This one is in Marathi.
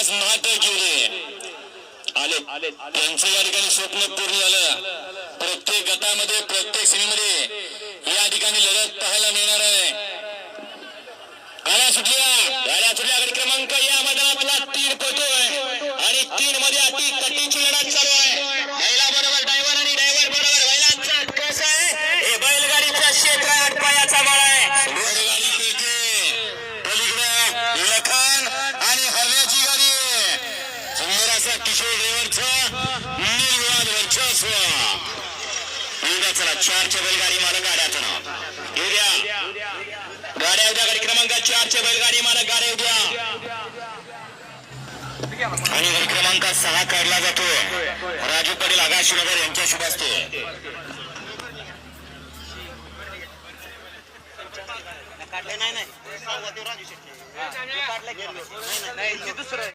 आज महाटक गेले आले. त्यांचं या ठिकाणी स्वप्न पूर्ण झालं. प्रत्येक गटामध्ये प्रत्येक श्रेणीमध्ये या ठिकाणी लढत पाहायला मिळणार आहे. गाड्या सुटल्या. गाड्या सुटल्या. क्रमांक या मैदानातला तीन पोहोचतोय आणि तीन मध्ये अति चला चारच्या बैलगाडी मालक गाड्याचं नाव येऊद्या गाड्या उद्या गाडी क्रमांक चारचे बैलगाडी मालक गाड्या येऊ द्या आणि गाडी क्रमांक सहा काढला जातो राजू पाटील आकाश नगर यांच्या शुभ असतो काढले नाही नाही दुसरं